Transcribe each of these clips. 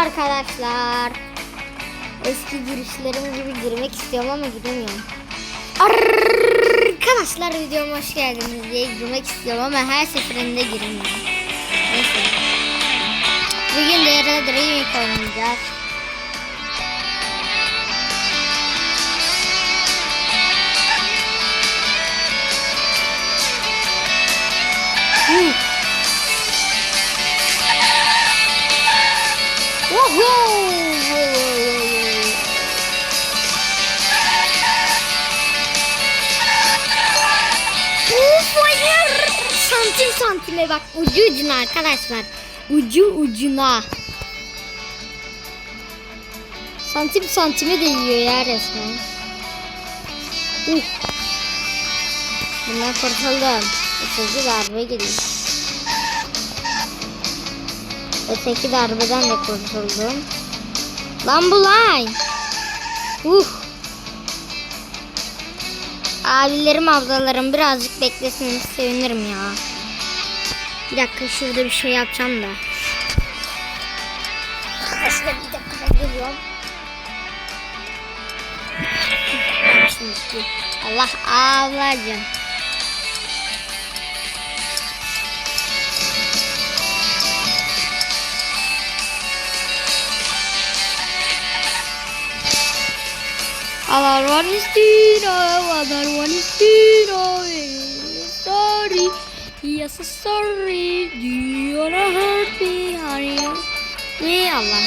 arkadaşlar. Eski girişlerim gibi girmek istiyorum ama giremiyorum. Arkadaşlar videoma hoş geldiniz diye girmek istiyorum ama her seferinde giremiyorum. Neyse. Bugün de Red Remake oynayacağız. Uh. Santime bak ucu ucuna arkadaşlar. Ucu ucuna. Santim santime değiyor ya resmen. Uh. Bundan kurtuldum. Üçüncü darbe geliyor. Öteki darbeden de kurtuldum. Lan bu lan. Uh. Abilerim ablalarım birazcık bekleseniz sevinirim ya. Bir dakika şurada bir şey yapacağım da. Arkadaşlar bir dakika geliyorum. Allah ablacığım. Our one is zero, other one is zero. Sorry, yes, sorry. Do you wanna hurt me? You? Ne Allah'ım?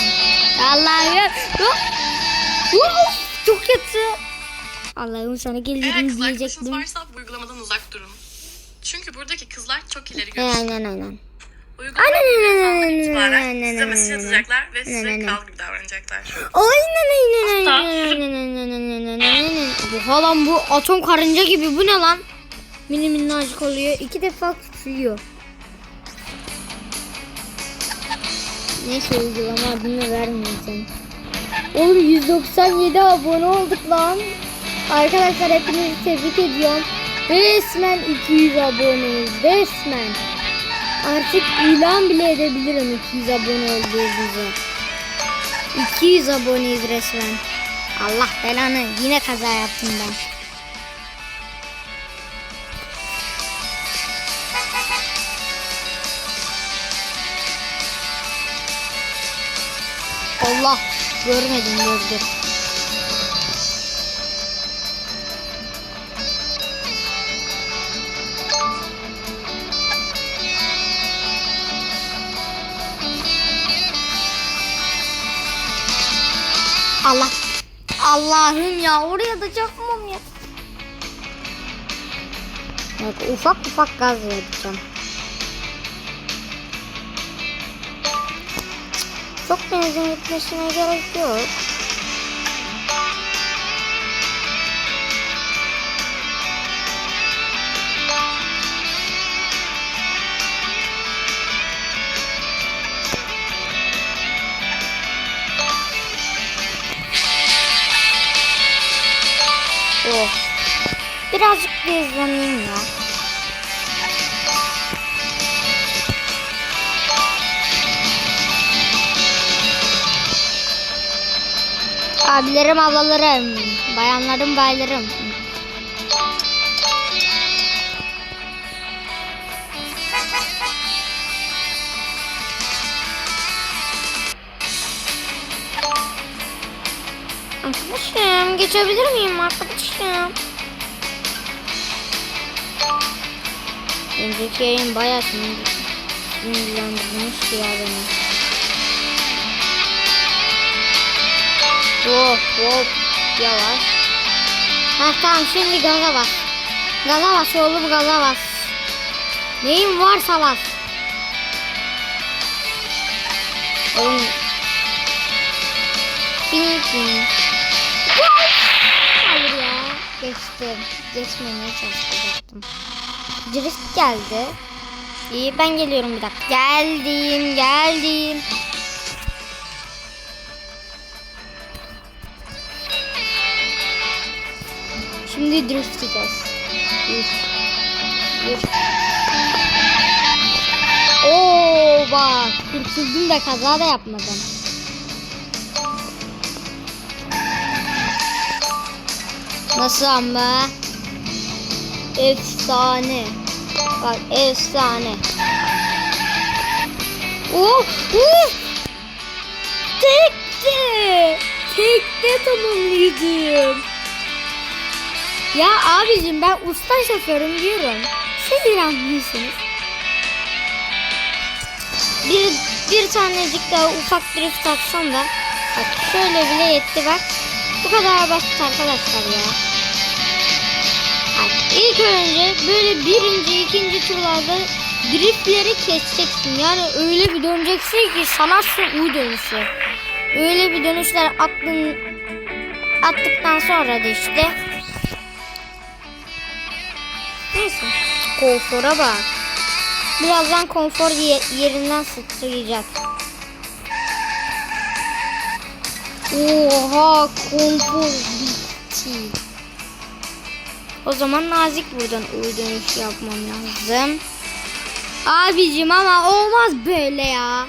Allah'ım. Uf, çok kötü. Allah'ım sana Eğer kız arkadaşınız diyecektim. varsa bu uygulamadan uzak durun. Çünkü buradaki kızlar çok ileri görüşlü. Aynen aynen. Uygulama Aynen, aynen, bir itibaren size mesaj atacaklar ve size kal gibi davranacaklar. Aynen aynen Hatta- aynen aynen. Bu halam bu atom karınca gibi bu ne lan? Mini minnacık oluyor. iki defa küçülüyor. Neyse uygulama adını vermeyeceğim. Oğlum 197 abone olduk lan. Arkadaşlar hepinizi tebrik ediyorum. Resmen 200 aboneyiz. Resmen. Artık ilan bile edebilirim 200 abone olduğumuzu. 200 aboneyiz resmen. Allah belanı yine kaza yaptım ben. Allah görmedim gördüm. Allah. Allah'ım ya oraya da çarpmam ya. Evet ufak ufak gaz vereceğim. Çok benzin gitmesine gerek yok. Oh. Birazcık bir hızlanayım ya. Abilerim, ablalarım, bayanlarım, baylarım. Arkadaşım geçebilir miyim arkadaşım? Önceki yayın bayağı sinir- sinirlendirmiş ya beni. Hop hop yavaş. Ha tamam şimdi gaza bas. Gaza bas oğlum gaza bas. Neyin varsa bas. Oğlum. Bin bin. Hayır ya. Geçtim. Geçmemeye çalışacaktım. Drift geldi. İyi ben geliyorum bir dakika. Geldim geldim. Şimdi drift edeceğiz. Drift. Drift. Oo bak. Hırsızdım da kaza da yapmadım. Nasıl ama? Efsane. Bak efsane. Oh, oh. Tekte. Tekte tamamlayacağım. Ya abicim ben usta şoförüm diyorum. Siz inanmıyorsunuz. Bir, bir tanecik daha ufak drift atsam da bak şöyle bile yetti bak. Bu kadar basit arkadaşlar ya. Bak, ilk önce böyle birinci, ikinci turlarda driftleri keseceksin. Yani öyle bir döneceksin ki sanatçı U dönüşü. Öyle bir dönüşler attın, attıktan sonra da işte Neyse. Konfora bak. Birazdan konfor ye- yerinden sıçrayacak. Oha konfor bitti. O zaman nazik buradan U dönüş yapmam lazım. Abicim ama olmaz böyle ya.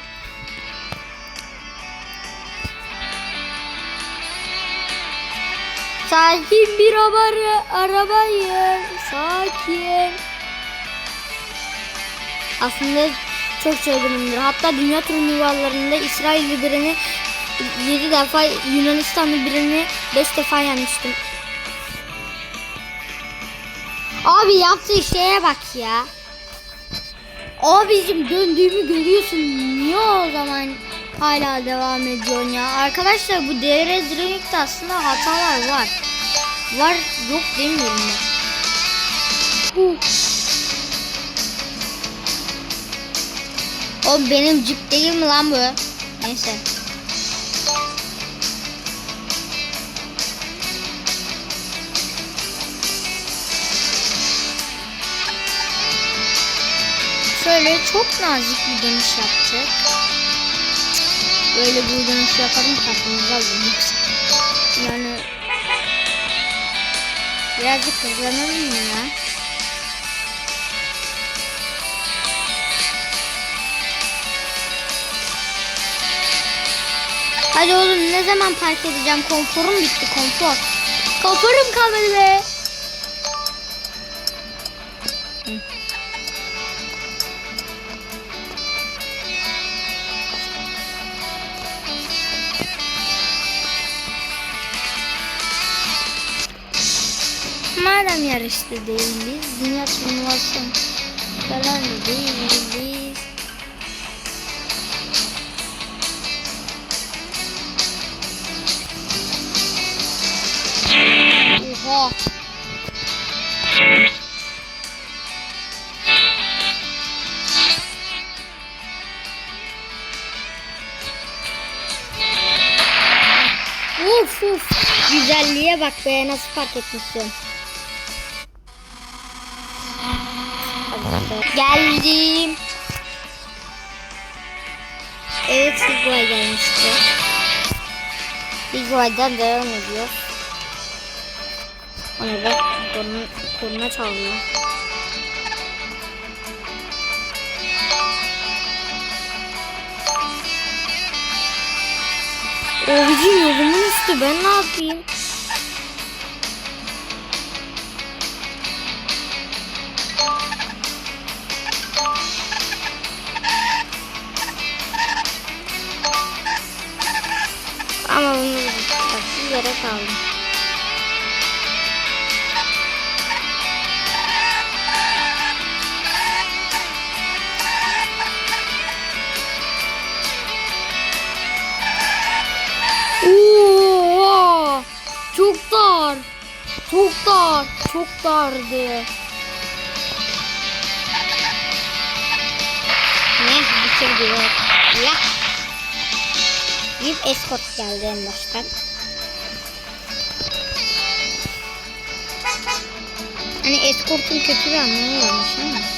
Sakin bir araba, arabayım. Sakin. Aslında çok çılgınımdır. Hatta dünya turnuvalarında İsrail birini 7 defa Yunanistanlı birini 5 defa yenmiştim. Abi yaptığı şeye bak ya. Abicim döndüğümü görüyorsun. Niye o zaman hala devam ediyorsun ya? Arkadaşlar bu DR Drink'te aslında hatalar var. Var yok demiyorum ben. O benim cip değil mi lan bu? Neyse. Şöyle çok nazik bir dönüş yaptık. Böyle bir dönüş yaparım kafamıza vurmuş. Yani birazcık hızlanalım mı ya? Hadi oğlum ne zaman park edeceğim? Konforum bitti konfor. Konforum kalmadı be. Madem yarışta değiliz, dünya turnuvası da değiliz. Oha. Uf uf. Güzelliğe bak be nasıl fark etmişsin. Geldim. Evet Higuay gelmişti. Higuay'dan devam ediyor. Ona bak korna, korna çalıyor. O bizim yolumun üstü ben ne yapayım? Ama bunu bir yere kaldım. Çok dardı. Ne? Bitirdi yok. Ya. Bir escort geldi en baştan. Hani escort'un kötü bir anlamı varmış ama.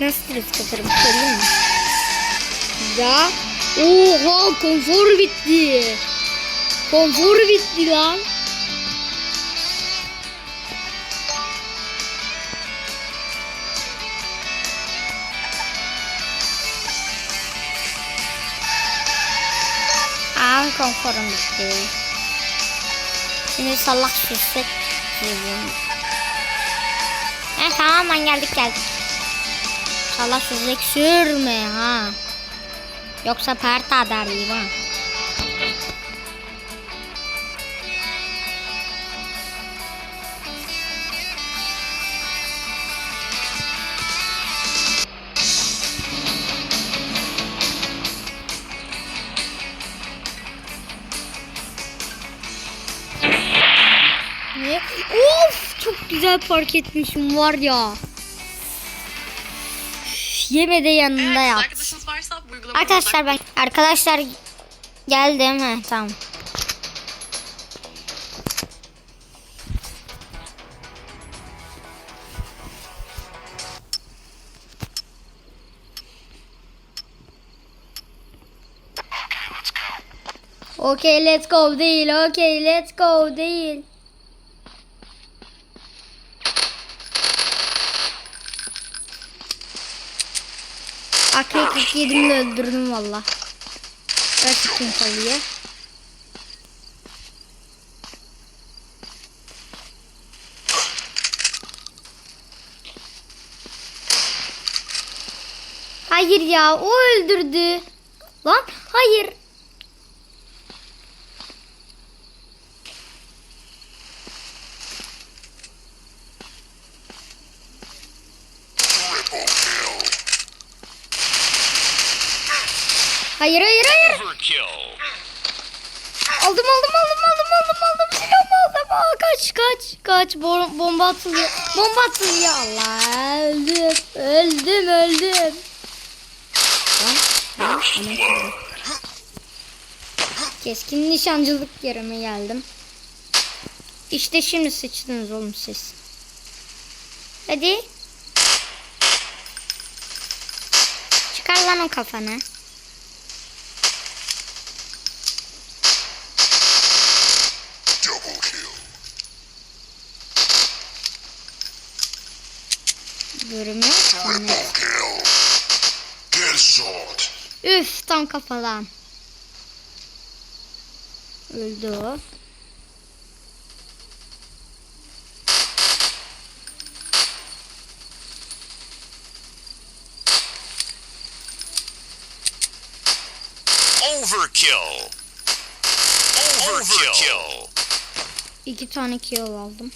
Nasıl drift atarım? Söyleyeyim mi? Ya. Oha konfor bitti. Konfor bitti lan. Aa konforum bitti. Şimdi salak süsle. Ee, Heh tamam geldik geldik. Sürsek sürme ha. Yoksa pert ederliyim ha. Of çok güzel park etmişim var ya. Yeme de yanında Eğer yat. arkadaşınız varsa bu uygulamayı Arkadaşlar ben arkadaşlar geldim he tamam. Okay let's go değil. Okay let's go değil. Akreyi 47 ile öldürdüm valla. Ver tutayım kalıyı. Hayır ya o öldürdü. Lan hayır. Hayır hayır hayır. Aldım aldım aldım aldım aldım aldım silahımı aldım. Aa, kaç kaç kaç Bom- bomba atılıyor. Bomba atılıyor. Allah öldüm öldüm öldüm. Keskin nişancılık yerime geldim. İşte şimdi sıçtınız oğlum siz. Hadi. Çıkar lan o kafanı. Double kill. Görünmüyor. Triple kill. Headshot. Üf tam kafadan. Öldü o. Overkill. Overkill. İki tane kill aldım.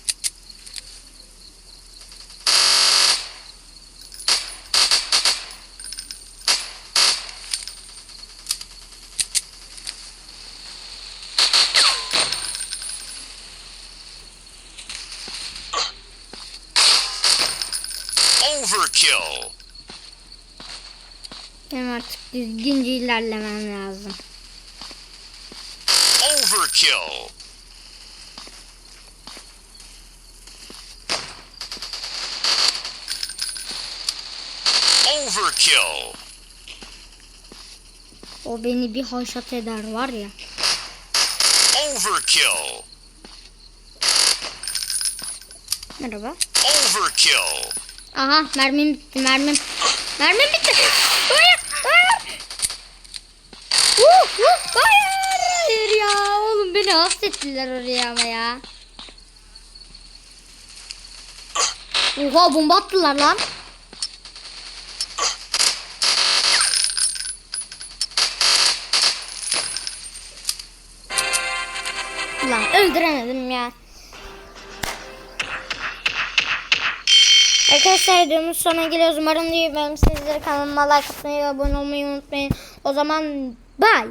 Overkill. Benim artık düzgünce ilerlemem lazım. Overkill. Overkill. O beni bir haşat eder var ya. Overkill. Merhaba. Overkill. Aha mermim bitti mermim. Mermim bitti. Hayır hayır. Uh, uh, hayır. Ya oğlum beni hapsettiler oraya ama ya. Oha bomba attılar lan. Lan öldüremedim ya. Arkadaşlar videomuz sonuna geliyoruz. Umarım diyorum sizlere kanalıma like atmayı abone olmayı unutmayın. O zaman bye.